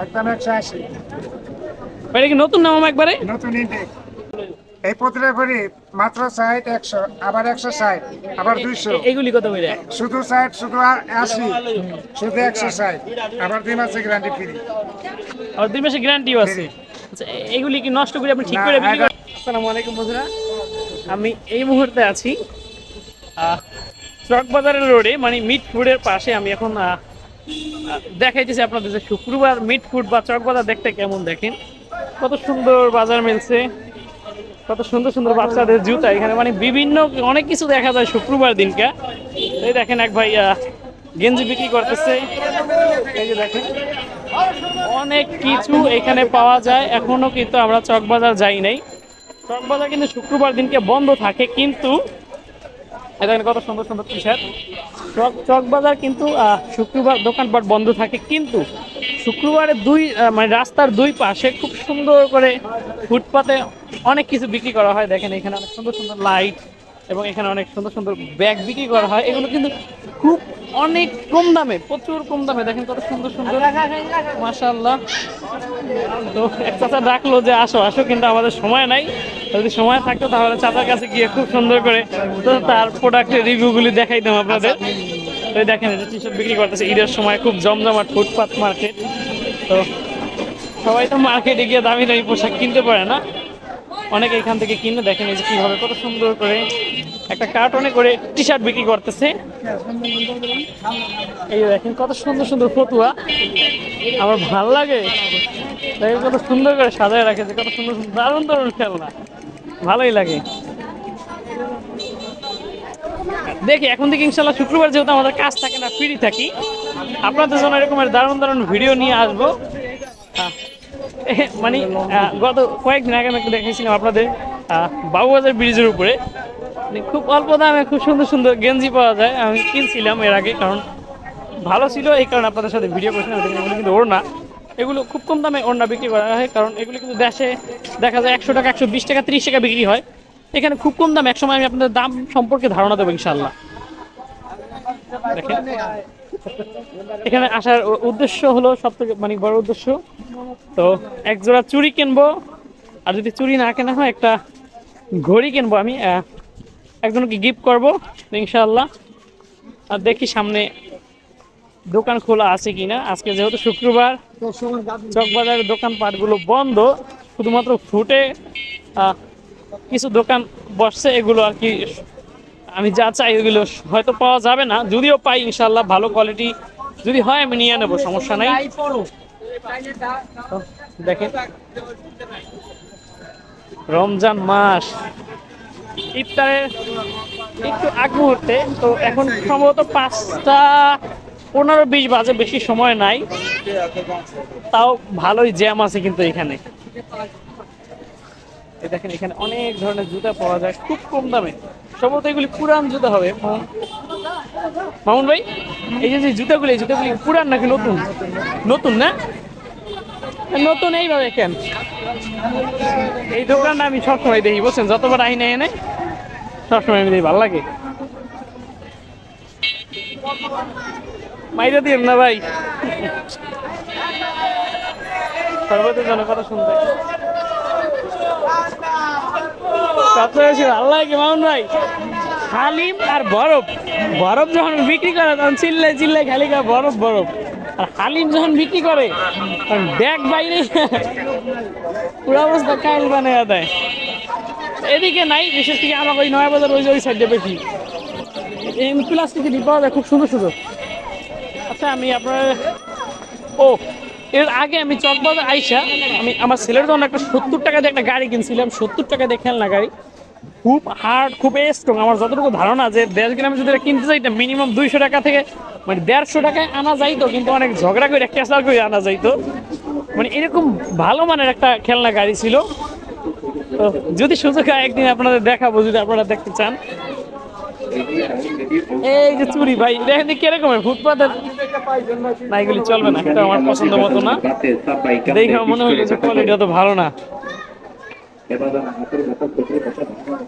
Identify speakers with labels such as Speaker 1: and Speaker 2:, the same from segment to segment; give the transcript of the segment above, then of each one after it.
Speaker 1: একদম একশো আশি
Speaker 2: এটা কি নতুন নাম একবারে?
Speaker 1: নতুন ইনটেক। এই পত্রে করি মাত্র ষাট একশো আবার একশো ষাট আবার দুইশো।
Speaker 2: কত
Speaker 1: শুধু ষাট শুধু আশি শুধু একশো ষাট আবার দুই মাসে গ্যারান্টি ফ্রি
Speaker 2: আর দুই মাসের গ্যারান্টিও আছে। আচ্ছা কি নষ্ট করে আপনি ঠিক করে আসসালামু আলাইকুম বন্ধুরা। আমি এই মুহূর্তে আছি আহ, চক বাজারের রোডে মানে মিট ফুডের পাশে আমি এখন দেখাইতেছি আপনাদের যে শুক্রবার মিট ফুড বা চক বাজার দেখতে কেমন দেখেন? কত সুন্দর বাজার মিলছে, কত সুন্দর সুন্দর বাচ্চাদের জুতা। এখানে মানে বিভিন্ন, অনেক কিছু দেখা যায় শুক্রবার দিনকা। এই দেখেন এক ভাই গেঞ্জি বিক্রি করতেছে। এই যে দেখেন, অনেক কিছু এখানে পাওয়া যায়। এখনও কিন্তু আমরা চকবাজার যাই নাই। চকবাজার কিন্তু শুক্রবার দিনকে বন্ধ থাকে, কিন্তু এখানে কত সুন্দর সুন্দর টি শার্ট চক চকবাজার কিন্তু শুক্রবার দোকানপাট বন্ধ থাকে, কিন্তু শুক্রবারে দুই মানে রাস্তার দুই পাশে খুব সুন্দর করে ফুটপাতে অনেক কিছু বিক্রি করা হয়। দেখেন এখানে অনেক সুন্দর সুন্দর লাইট এবং এখানে অনেক সুন্দর সুন্দর ব্যাগ বিক্রি করা হয়। এগুলো কিন্তু খুব অনেক কম দামে, প্রচুর কম দামে। দেখেন কত সুন্দর সুন্দর। মাশাল্লাহ তো এক চাচা ডাকলো যে, আসো আসো। কিন্তু আমাদের সময় নাই। যদি সময় থাকতো তাহলে চাচার কাছে গিয়ে খুব সুন্দর করে তো তার প্রোডাক্টের রিভিউগুলি দেখাইতাম আপনাদের। তো দেখেন টি শার্ট বিক্রি করতেছে। ঈদের সময় খুব জমজমাট ফুটপাত মার্কেট তো সবাই তো মার্কেটে গিয়ে দামি দামি পোশাক কিনতে পারে না। অনেকে এখান থেকে কিনে দেখেন এই যে কীভাবে কত সুন্দর করে একটা কার্টনে করে টি শার্ট বিক্রি করতেছে। এই দেখেন, কত সুন্দর সুন্দর ফটুয়া আমার ভালো লাগে। কত সুন্দর করে সাজায় রাখেছে, কত সুন্দর সুন্দর দারুণ দারুণ খেলনা। ভালোই লাগে। দেখি, এখন থেকে ইনশাল্লাহ শুক্রবার যেহেতু আমাদের কাজ থাকে না ফ্রি থাকি, আপনাদের জন্য এরকমের দারুণ দারুণ ভিডিও নিয়ে আসব। মানে গত কয়েকদিন আগে আমি একটু দেখাইছিলাম আপনাদের বাবুবাজার ব্রিজের উপরে। মানে খুব অল্প দামে খুব সুন্দর সুন্দর গেঞ্জি পাওয়া যায়, আমি কিনছিলাম এর আগে, কারণ ভালো ছিল, এই কারণে আপনাদের সাথে ভিডিও করছিলাম কিন্তু কিন্তু ওড়না। এগুলো খুব কম দামে ওড়না বিক্রি করা হয়, কারণ এগুলো কিন্তু দেশে দেখা যায় একশো টাকা, একশো বিশ টাকা, ত্রিশ টাকা বিক্রি হয়। এখানে খুব কম দাম, একসময় আমি আপনাদের দাম সম্পর্কে ধারণা দেবো ইনশাল্লাহ এখানে আসার উদ্দেশ্য হলো সব থেকে মানে বড় উদ্দেশ্য। তো এক জোড়া চুড়ি কিনবো, আর যদি চুড়ি না কেনা হয়, একটা ঘড়ি কিনবো আমি একজনকে গিফট করব ইনশাল্লাহ আর দেখি সামনে দোকান খোলা আছে কিনা? আজকে যেহেতু শুক্রবার, চকবাজারের দোকানপাটগুলো বন্ধ, শুধুমাত্র ফুটে কিছু দোকান বসছে, এগুলো আর কি আমি যা চাই ওগুলো হয়তো পাওয়া যাবে না। যদিও পাই ইনশাল্লাহ ভালো কোয়ালিটি যদি হয়, আমি নিয়ে নেব, সমস্যা নাই। দেখেন। রমজান মাস। ইফতারের একটু আগ মুহূর্তে, তো এখন সম্ভবত পাঁচটা পনেরো বিশ বাজে বেশি সময় নাই। তাও ভালোই জ্যাম আছে কিন্তু এখানে। দেখেন, এখানে অনেক ধরনের জুতা পাওয়া যায়, খুব কম দামে। সম্ভবত এগুলি পুরান জুতা হবে। মামুন- ভাই, এই যে জুতাগুলি, এই জুতাগুলি পুরান নাকি নতুন? নতুন না? নতুন এইভাবে কেন? এই দোকানটা আমি সবসময় দেখি বলছেন যতবার আই নেই এনে সবসময় আমি দেখি, ভালো লাগে। মাইরা দিয়ে না ভাই। সুন্দর সবচেয়ে বেশি ভালো লাগে মামুন ভাই। হালিম আর বরফ। বরফ যখন বিক্রি করে, তখন চিল্লাই চিল্লাই খালি করে বরফ বরফ। আর হালিম যখন বিক্রি করে, তখন ব্যাগ বাইরে পুরো অবস্থা কাইল বানিয়ে দেয়। এদিকে নাই, বিশেষ করে আমাকে ওই নয়া বাজার ওই ওই সাইডে বেশি। প্লাস্টিকের ডিব্বা পাওয়া যায় খুব সুন্দর সুন্দর। আচ্ছা আমি আপনার, ও, এর আগে আমি চকবাজার আইসা, আমি আমার ছেলের জন্য একটা সত্তর টাকা দিয়ে একটা গাড়ি কিনছিলাম, সত্তর টাকা দিয়ে খেলনা গাড়ি। খুব হার্ড খুব স্ট্রং আমার যতটুকু ধারণা যে দেড় গ্রামে যদি কিনতে চাইতাম মিনিমাম দুইশো টাকা থেকে মানে দেড়শো টাকায় আনা যাইতো, কিন্তু অনেক ঝগড়া করে ক্যাসাল করে আনা যাইতো। মানে এরকম ভালো মানের একটা খেলনা গাড়ি ছিল। তো যদি সুযোগ হয়, একদিন আপনাদের দেখাবো, যদি আপনারা দেখতে চান। এই যে চুরি ভাই দেখেন দেখি কীরকম ফুটপাতের না এগুলি চলবে না এটা আমার পছন্দ মতো না। দেখে মনে হলো যে কোয়ালিটি অত ভালো না।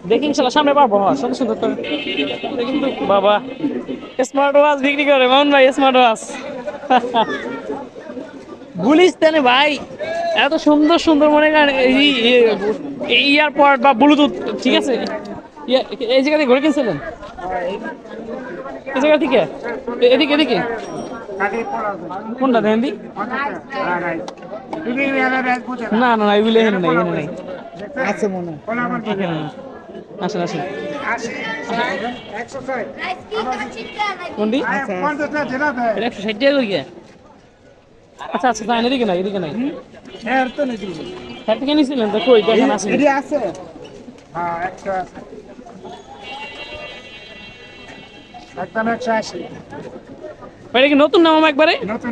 Speaker 2: দেখি ইনশাল্লাহ, সামনে পাবো হ্যাঁ সুন্দর সুন্দর করে কিন্তু বাবা। স্মার্ট ওয়াচ বিক্রি করে, মামুন ভাই স্মার্ট ওয়াচ গুলিস্তানে ভাই, এত সুন্দর সুন্দর মনে করেন, এই ইয়ারপড বা ব্লুটুথ ঠিক আছে? এই জায়গা থেকে ঘুরে কিনছিলেন এই জায়গা থেকে? এদিকে এদিকে। কোনটা দেখেন দি
Speaker 1: নাই। তুমি এখানে রাত বুঝে না।
Speaker 2: না না না এগুলো এখানে নেই এখানে নেই?
Speaker 3: আছে মনে হয়।
Speaker 2: এখানে আসেন আসেন। কোনটি। এটা একশো ষাট টাকা করে আচ্ছা আচ্ছা তাই এদিকে নাই এদিকে নাই
Speaker 3: হ্যাঁ তো
Speaker 2: থেকে নিয়েছিলেন তো কই দেখেন আসেন
Speaker 3: আছে
Speaker 1: হ্যাঁ, একশো আশি। একদম একশো আশি
Speaker 2: এটা কি নতুন নাম একবারে?
Speaker 1: নতুন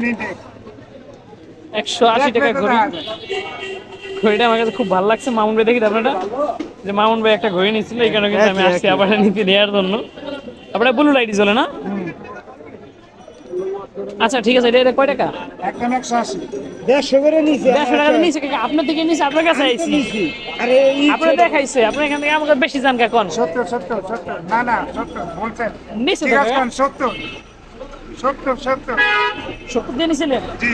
Speaker 2: একশো আশি টাকা ঘড়ি। ঘড়িটা আমার কাছে খুব ভালো লাগছে। মামুন ভাই দেখি আপনারা। যে মামুন ভাই একটা ঘড়ি নিচ্ছিল এই কারণে কিন্তু আমি আসছি আবার নিতে দেওয়ার জন্য। আপনার ব্লু লাইটই চলে না? আচ্ছা ঠিক আছে এটা কয় টাকা?
Speaker 1: একদম একশো আশি।
Speaker 3: দেড়শো করে নিছে
Speaker 2: দেড়শো টাকা নিচে আপনার থেকে নিচে আপনার কাছে আইছি।
Speaker 3: আরে এই
Speaker 2: আপনার দেখাইছে আপনার এখান থেকে আমাকে বেশি জান কোন।
Speaker 1: সত্তর সত্তর সত্তর। না না সত্তর বলছেন।
Speaker 2: নিচে
Speaker 1: ঠিক
Speaker 2: তো
Speaker 1: আছে
Speaker 2: ভাইয়া।
Speaker 1: কোন সত্তর সত্তর।
Speaker 2: দিয়ে
Speaker 1: জি।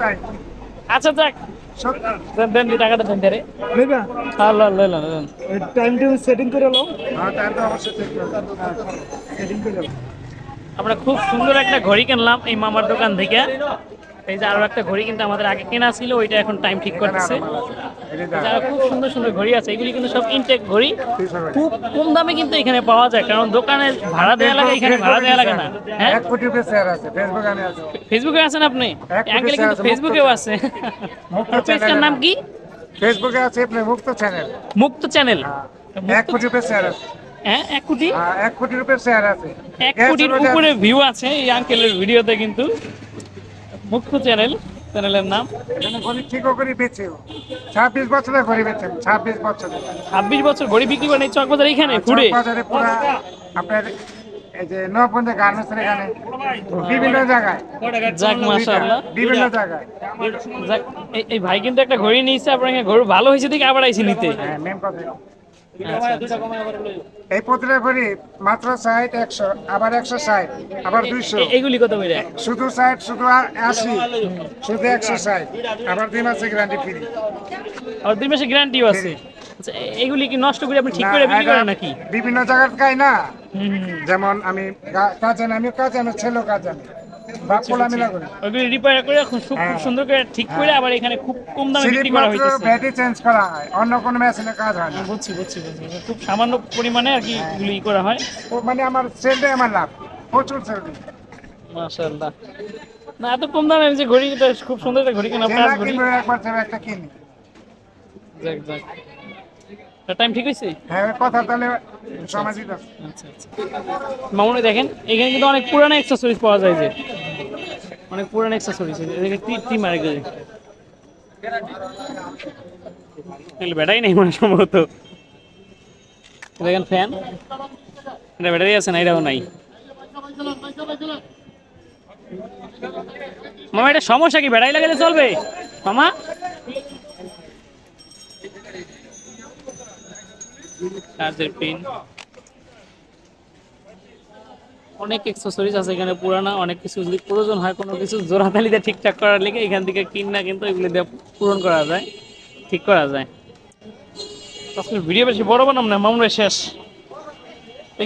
Speaker 1: তাই।
Speaker 2: আচ্ছা যাক। দেন দেন দি টাকাটা দেন দেরে
Speaker 3: নেবা
Speaker 2: হ্যাঁ লন লন লন
Speaker 3: টাইম টু সেটিং করে নাও
Speaker 1: হ্যাঁ তার তো অবশ্যই
Speaker 3: সেটিং করে নাও
Speaker 2: আমরা খুব সুন্দর একটা ঘড়ি কিনলাম এই মামার দোকান থেকে। এই যে আরও একটা ঘড়ি কিন্তু আমাদের আগে কেনা ছিল ওইটা এখন টাইম ঠিক করতেছে। যারা খুব সুন্দর সুন্দর ঘড়ি আছে এগুলি কিন্তু সব ইনটেক ঘড়ি। খুব কম দামে কিন্তু এখানে পাওয়া যায় কারণ দোকানে ভাড়া দেওয়া লাগে এখানে ভাড়া দেওয়া লাগে না। হ্যাঁ?
Speaker 1: ফেসবুক
Speaker 2: ফেসবুকে আছেন আপনি?
Speaker 1: এক
Speaker 2: আঙ্কেল কিন্তু ফেসবুকেও আছে।
Speaker 1: মুক্ত
Speaker 2: পেজটার নাম কি?
Speaker 1: ফেসবুকে আছে আপনার মুক্ত চ্যানেল
Speaker 2: মুক্ত চ্যানেল
Speaker 1: এক কোটি রুপে শেয়ার আছে।
Speaker 2: হ্যাঁ এক কোটি?
Speaker 1: হ্যাঁ, এক কোটি শেয়ার আছে।
Speaker 2: এক কোটির উপরে ভিউ আছে এই আঙ্কেলের ভিডিওতে কিন্তু। মুক্ত চ্যানেল চ্যানেলের নাম?
Speaker 1: এখানে ঠিকও করে বেচে ছাব্বিশ বছরে ঘড়ি বেচেন ছাব্বিশ বছরে
Speaker 2: ছাব্বিশ বছর ঘড়ি বিক্রি করেন এই চকবাজার এইখানে ফুড়ে?
Speaker 1: বাজারে পুরা আপনার এই যে নবগঞ্জে গার্মেন্টসের এখানে? বিভিন্ন জায়গায়।
Speaker 2: যাক মাশাআল্লাহ।
Speaker 1: বিভিন্ন জায়গায়।
Speaker 2: যাক এই- ভাই কিন্তু একটা ঘড়ি নিয়েছে আপনার এখানে ঘড়ি ভালো হয়েছে দেখে আবার আইছি নিতে।
Speaker 1: হ্যাঁ মেম কথা। এই প্রতিটা ঘড়ি মাত্র ষাট একশো আবার একশো ষাট আবার দুইশো।
Speaker 2: এগুলি কত করে
Speaker 1: শুধু ষাট শুধু আশি শুধু একশো ষাট আবার দুই মাসের গ্যারান্টি ফ্রি
Speaker 2: আর দুই মাসের গ্যারান্টিও আছে। আচ্ছা এগুলি কি নষ্ট করে আপনি ঠিক করে বিক্রি করেন নাকি?
Speaker 1: বিভিন্ন জায়গার খাই না। যেমন আমি কাজ জানি আমিও কাজ জানি আমার ছেলেও কাজ করি
Speaker 2: ওগুলি রিপেয়ার করে খুব
Speaker 1: হ্যাঁ।
Speaker 2: সুন্দর করে ঠিক করে আবার এখানে খুব কম দামে বিক্রি করা
Speaker 1: মাত্র ব্যাটারি চেঞ্জ করা হয় অন্য কোনো মেশিনে কাজ হয় না।
Speaker 2: বুঝছি বুঝছি বুঝছি। খুব সামান্য পরিমাণে আর কি করা হয়।
Speaker 1: মানে আমার সেলটাই আমার লাভ প্রচুর সেল
Speaker 2: মাশাআল্লাহ। না এত কম দামে যে ঘড়ি এটা খুব সুন্দর একটা ঘড়ি কেনা প্রাইস ঘড়ি।
Speaker 1: একবার একটা কিনি।
Speaker 2: যাক যাক। টাইম ঠিক হয়েছে?
Speaker 1: হ্যাঁ কথা তাহলে হবে।
Speaker 2: আচ্ছা আচ্ছা। মামুনি দেখেন এখানে কিন্তু অনেক পুরানো অ্যাক্সেসরিজ পাওয়া যায় যে। অনেক পুরানো অ্যাক্সেসরিজ এদিকে টি টি মারে গেছে। ব্যাটারি নেই মানে সম্ভবত। দেখেন ফ্যান এটা ব্যাটারি আছে না এটাও নাই। মামা এটা সমস্যা কি? ব্যাটারি লাগালে চলবে? মামা? চার্জের পিন অনেক এক্সেসরিজ আছে এখানে, পুরানা অনেক কিছু যদি প্রয়োজন হয় কোনো কিছু, জোড়াতালিতে ঠিকঠাক করার লেগে এখান থেকে কিনা কিন্তু এগুলো দিয়ে পূরণ করা যায়, ঠিক করা যায়। আজকে ভিডিও বেশি বড় বানাম না, মামুনের শেষ।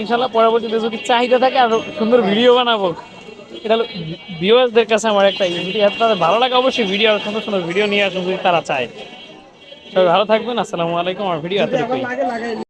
Speaker 2: ইনশাল্লাহ পরবর্তীতে যদি চাহিদা থাকে আরও সুন্দর ভিডিও বানাবো। এটা হলো ভিউয়ার্সদের কাছে আমার একটা। যদি আপনাদের ভালো লাগে অবশ্যই ভিডিও আর সুন্দর সুন্দর ভিডিও নিয়ে আসুন যদি তারা চায়। সবাই ভালো থাকবেন, আসসালামু আলাইকুম, আমার ভিডিও
Speaker 3: লাগাই